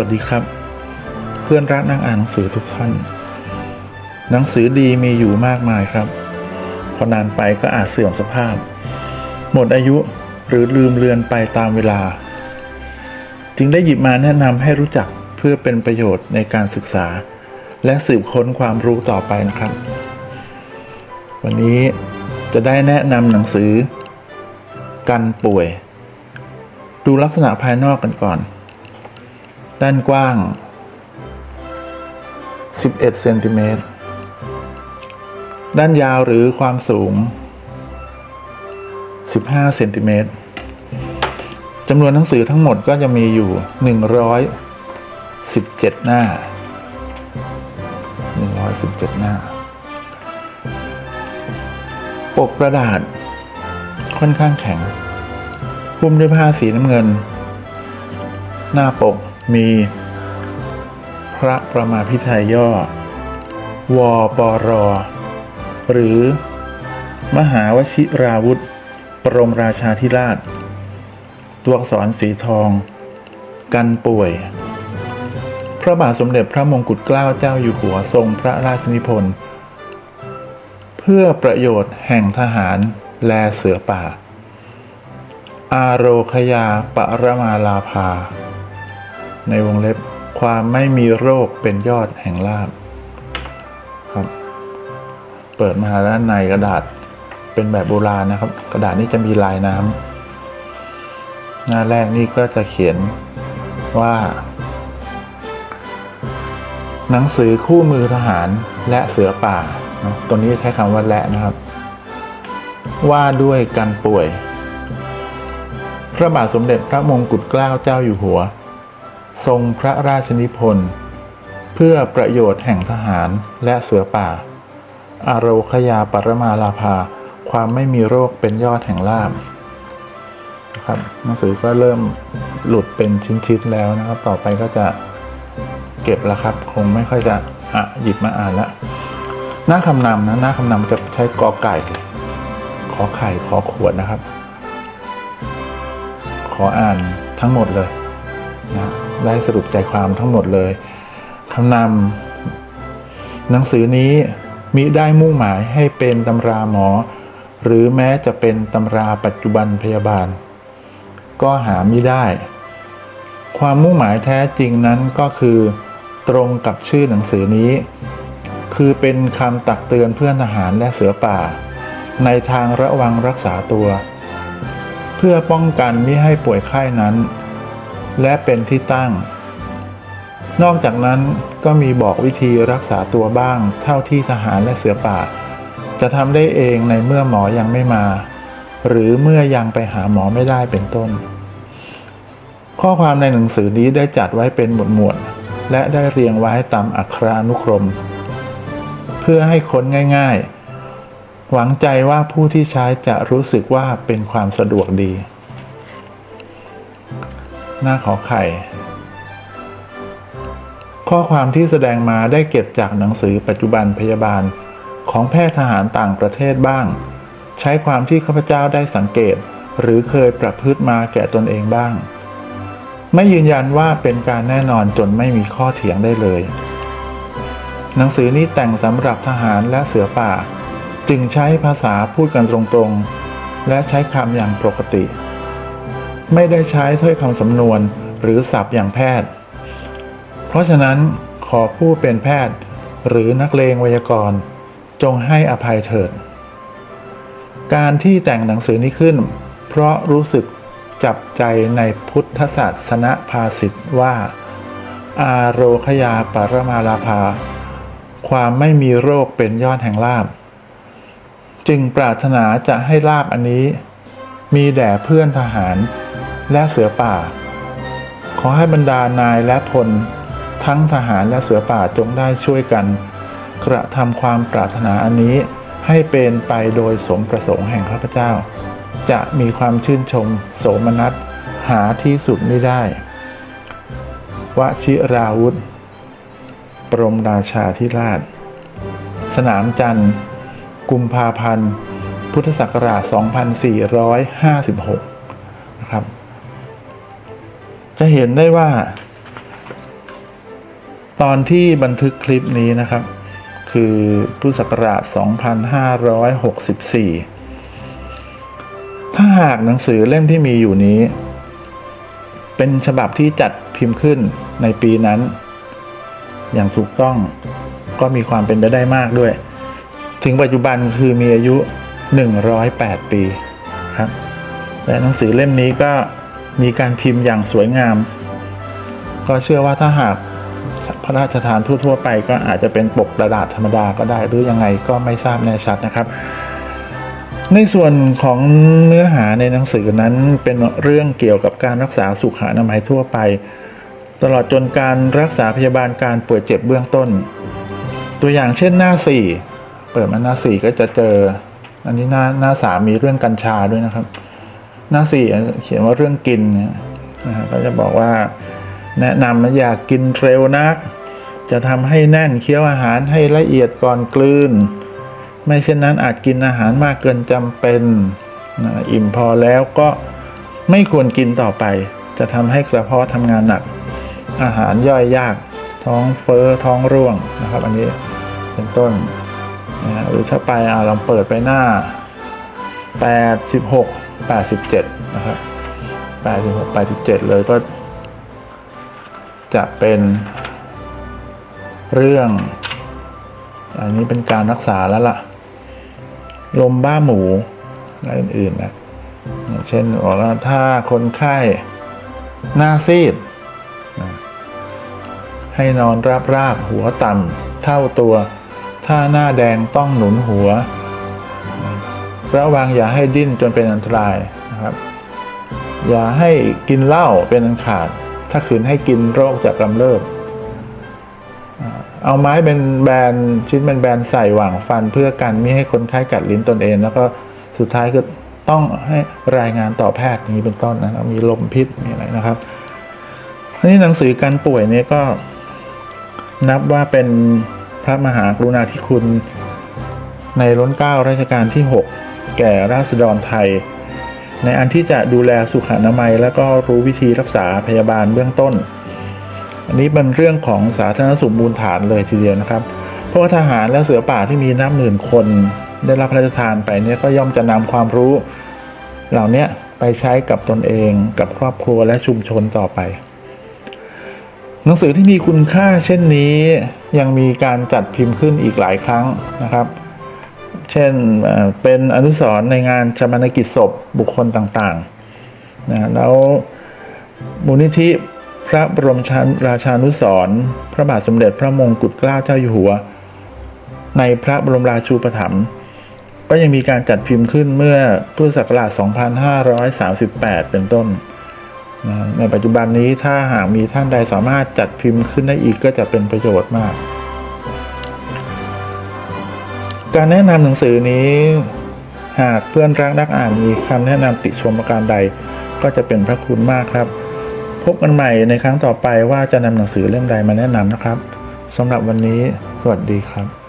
วัสดีครับ เพื่อนรักนักอ่านหนังสือทุกท่าน หนังสือดีมีอยู่มากมายครับ พอนานไปก็อาจเสื่อมสภาพ หมดอายุหรือลืมเลือนไปตามเวลา จึงได้หยิบมาแนะนำให้รู้จักเพื่อเป็นประโยชน์ในการศึกษา และสืบค้นความรู้ต่อไปนะครับ วันนี้จะได้แนะนำหนังสือ กันป่วย ดูลักษณะภายนอกกันก่อน ด้านกว้าง 11 เซนติเมตร ด้านยาวหรือความสูง 15 เซนติเมตรจำนวนหนังสือทั้งหมดก็จะมีอยู่ 117 หน้า 117 หน้า ปกกระดาษค่อนข้างแข็งหุ้มด้วยผ้าสีน้ำเงิน หน้าปก มี พระประมาพิไทยย่อ วปร หรือ มหาวชิราวุธ ปรมราชาธิราช ตัวอักษรสีทอง กันป่วย พระบาทสมเด็จพระมงกุฎเกล้าเจ้าอยู่หัวทรงพระราชนิพนธ์เพื่อประโยชน์แห่งทหารแลเสือป่า อารโรคยาปรมาลาภา ในวงเล็บความไม่มีโรคเป็นยอดแห่งลาบครับ เปิดมาด้านในกระดาษเป็นแบบโบราณนะครับ กระดาษนี้จะมีลายน้ำหน้าแรกนี่ก็จะเขียนว่า หนังสือคู่มือทหารและเสือป่าเนอะตัวนี้ใช้คำว่าและนะครับ ว่าด้วยการป่วย พระบาทสมเด็จพระมงกุฎเกล้าเจ้าอยู่หัว ทรงพระราชนิพนธ์เพื่อประโยชน์แห่งทหารและเสือป่าอาโรคยาปรมาลาภา ความไม่มีโรคเป็นยอดแห่งลาบนะครับหนังสือก็เริ่มหลุดเป็นชิ้นๆแล้วนะครับ ต่อไปก็จะเก็บแล้วครับ คงไม่ค่อยจะอะหยิบมาอ่านละหน้าคำนำนะหน้าคำนำจะใช้กอไก่ ขอไข่ขอขวดนะครับ ขออ่านทั้งหมดเลยนะ ได้สรุปใจความทั้งหมดเลยคำนำหนังสือนี้มิได้มุ่งหมายให้เป็นตำราหมอ หรือแม้จะเป็นตำราปัจจุบันพยาบาล ก็หาไม่ได้ ความมุ่งหมายแท้จริงนั้นก็คือ ตรงกับชื่อหนังสือนี้ คือเป็นคำตักเตือนเพื่อนทหารและเสือป่า ในทางระวังรักษาตัว เพื่อป้องกันไม่ให้ป่วยไข้นั้น และเป็นที่ตั้ง นอกจากนั้นก็มีบอกวิธีรักษาตัวบ้าง เท่าที่ทหารและเสือป่า จะทำได้เองในเมื่อหมอยังไม่มา หรือเมื่อยังไปหาหมอไม่ได้เป็นต้น ข้อความในหนังสือนี้ได้จัดไว้เป็นหมวดหมวดและได้เรียงไว้ตามอักขรานุกรม เพื่อให้ค้นง่าย ๆ หวังใจว่าผู้ที่ใช้จะรู้สึกว่าเป็นความสะดวกดี หน้าขอไข่ ข้อความที่แสดงมาได้เก็บจากหนังสือปัจจุบันพยาบาลของแพทย์ทหารต่างประเทศบ้าง ใช้ความที่ข้าพเจ้าได้สังเกต หรือเคยประพฤติมาแก่ตนเองบ้าง ไม่ยืนยันว่าเป็นการแน่นอนจนไม่มีข้อเถียงได้เลย หนังสือนี้แต่งสำหรับทหารและเสือป่า จึงใช้ภาษาพูดกันตรงๆ และใช้คำอย่างปกติ ไม่ได้ใช้ถ้อยคำสำนวนหรือศัพท์อย่างแพทย์ เพราะฉะนั้นขอผู้เป็นแพทย์ หรือนักเลงไวยากรณ์จงให้อภัยเถิด การที่แต่งหนังสือนี้ขึ้น เพราะรู้สึกจับใจในพุทธศาสนภาษิตว่า อาโรคยาปรมาลาภา ความไม่มีโรคเป็นยอดแห่งลาบ จึงปรารถนาจะให้ลาบอันนี้ มีแด่เพื่อนทหาร และเสือป่า ขอให้บรรดานายและพล ทั้งทหารและเสือป่าจงได้ช่วยกัน กระทำความปรารถนาอันนี้ให้เป็นไปโดยสมประสงค์แห่งข้าพเจ้า จะมีความชื่นชมโสมนัสหาที่สุดไม่ได้วชิราวุธ ปรมราชาธิราช สนามจันทร์ กุมภาพันธ์ พุทธศักราช 2456 นะครับ จะเห็นได้ว่า ตอนที่บันทึกคลิปนี้นะครับ คือพุทธศักราช 2564 ถ้าหากหนังสือเล่มที่มีอยู่นี้ เป็นฉบับที่จัดพิมพ์ขึ้นในปีนั้น อย่างถูกต้องก็มีความเป็นไปได้มากด้วย ถึงปัจจุบันคือมีอายุ 108 ปีครับ และหนังสือเล่มนี้ก็ มีการพิมพ์อย่างสวยงาม ก็เชื่อว่าถ้าหากพระราชทานทั่วๆไปก็อาจจะเป็นปกกระดาษธรรมดาก็ได้หรือยังไงก็ไม่ทราบแน่ชัดนะครับ ในส่วนของเนื้อหาในหนังสือนั้นเป็นเรื่องเกี่ยวกับการรักษาสุขอนามัยทั่วไป ตลอดจนการรักษาพยาบาลการป่วยเจ็บเบื้องต้น ตัวอย่างเช่นหน้าสี่เปิดมาหน้าสี่ก็จะเจอ อันนี้หน้าหน้าสามมีเรื่องกัญชาด้วยนะครับ หน้าสี่เขียนว่าเรื่องกินเนี่ยนะฮะก็จะบอกว่าแนะนำนะอยากกินเร็วนัก จะทำให้แน่นเคี้ยวอาหารให้ละเอียดก่อนกลืน ไม่เช่นนั้นอาจกินอาหารมากเกินจำเป็นนะอิ่มพอแล้วก็ไม่ควรกินต่อไป จะทำให้กระเพาะทำงานหนัก อาหารย่อยยาก ท้องเฟ้อท้องร่วงนะครับ อันนี้เป็นต้นนะหรือถ้าไปอ่าเปิดไปหน้า 86 87 นะครับ86 87 เลยก็จะเป็นเรื่อง อันนี้เป็นการรักษาแล้วล่ะ ลมบ้าหมูและอื่นๆนะเช่นบอกว่าถ้าคนไข้หน้าซีด ให้นอนราบราบหัวต่ำเท่าตัว ถ้าหน้าแดงต้องหนุนหัว ระวังอย่าให้ดิ้นจนเป็นอันตรายนะครับ อย่าให้กินเหล้าเป็นอันขาด ถ้าขืนให้กินโรคจะกำเริบ เอาไม้เป็นแบนชิ้นเป็นแบนใส่หว่างฟันเพื่อกันไม่ให้คนไข้กัดลิ้นตนเอง แล้วก็สุดท้ายคือต้องให้รายงานต่อแพทย์นี้เป็นต้นนะมีลมพิษมีอะไรนะครับนี่หนังสือการป่วยนี่ก็นับว่าเป็นพระมหากรุณาธิคุณในล้นเก้ารัชกาลที่ 6 แก่ราษฎรไทย ในอันที่จะดูแลสุขอนามัย และก็รู้วิธีรักษาพยาบาลเบื้องต้น อันนี้เป็นเรื่องของสาธารณสุขมูลฐานเลยทีเดียวนะครับ เพราะว่าทหารและเสือป่าที่มีนับหมื่นคน ได้รับพระราชทานไปเนี่ยก็ย่อมจะนำความรู้ เหล่านี้ไปใช้กับตนเองกับครอบครัวและชุมชนต่อไปหนังสือที่มีคุณค่าเช่นนี้ยังมีการจัดพิมพ์ขึ้นอีกหลายครั้งนะครับ เช่นเป็นอนุสรในงานชานกิจศพบุคคลต่างๆนะแล้วมูลนิธิพระบรมชาราชานุสรพระบาทสมเด็จพระมงกุฎเกล้าเจ้าอยู่หัว ในพระบรมราชูปถัมภ์ก็ยังมีการจัดพิมพ์ขึ้นเมื่อพุทธศักราช 2538 เป็นต้น ในปัจจุบันนี้ถ้าหากมีท่านใดสามารถจัดพิมพ์ขึ้นได้อีกก็จะเป็นประโยชน์มาก การแนะนำหนังสือนี้ หากเพื่อนรักนักอ่านมีคำแนะนำติชมประการใด ก็จะเป็นพระคุณมากครับ พบกันใหม่ในครั้งต่อไปว่าจะนำหนังสือเล่มใดมาแนะนำนะครับสำหรับวันนี้สวัสดีครับ